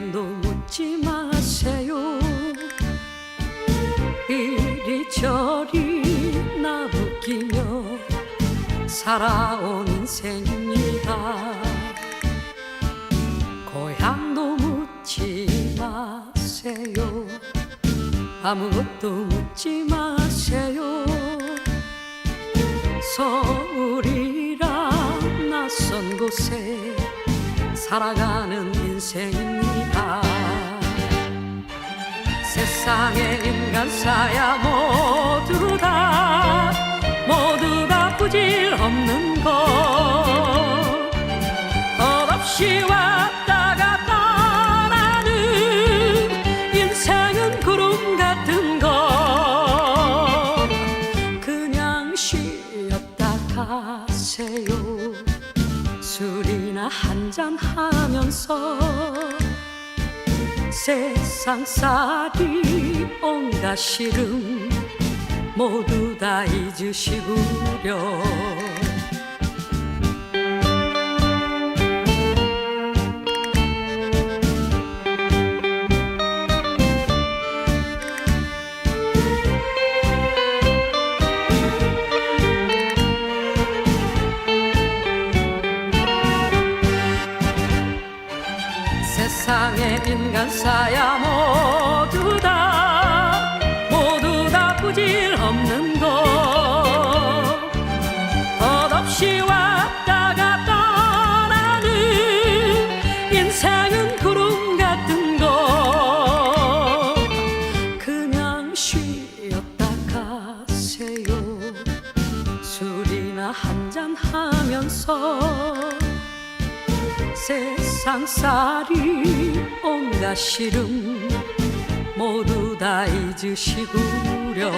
한번도 웃지 마세요. 이리저리 나무끼며 살아온 인생입니다. 고향도 묻지 마세요. 아무것도 묻지 마세요. 서울이라 낯선 곳에 살아가는 인생입니다. 세상에 인간사야 모두 다 모두 다 부질 없는 것. 덧없이 왔다가 떠나는 인생은 구름 같은 것. 그냥 쉬었다 가세요. 술이나 한잔 하면서 세상살이 온갖 시름 모두 다 잊으시구려 세상의 인간사야 모두 다 모두 다 부질 없는 것 덧없이 왔다가 떠나는 인생은 구름 같은 것 그냥 쉬었다 가세요. 술이나 한잔 하면서 세상살이 온갖 시름 모두 다 잊으시구려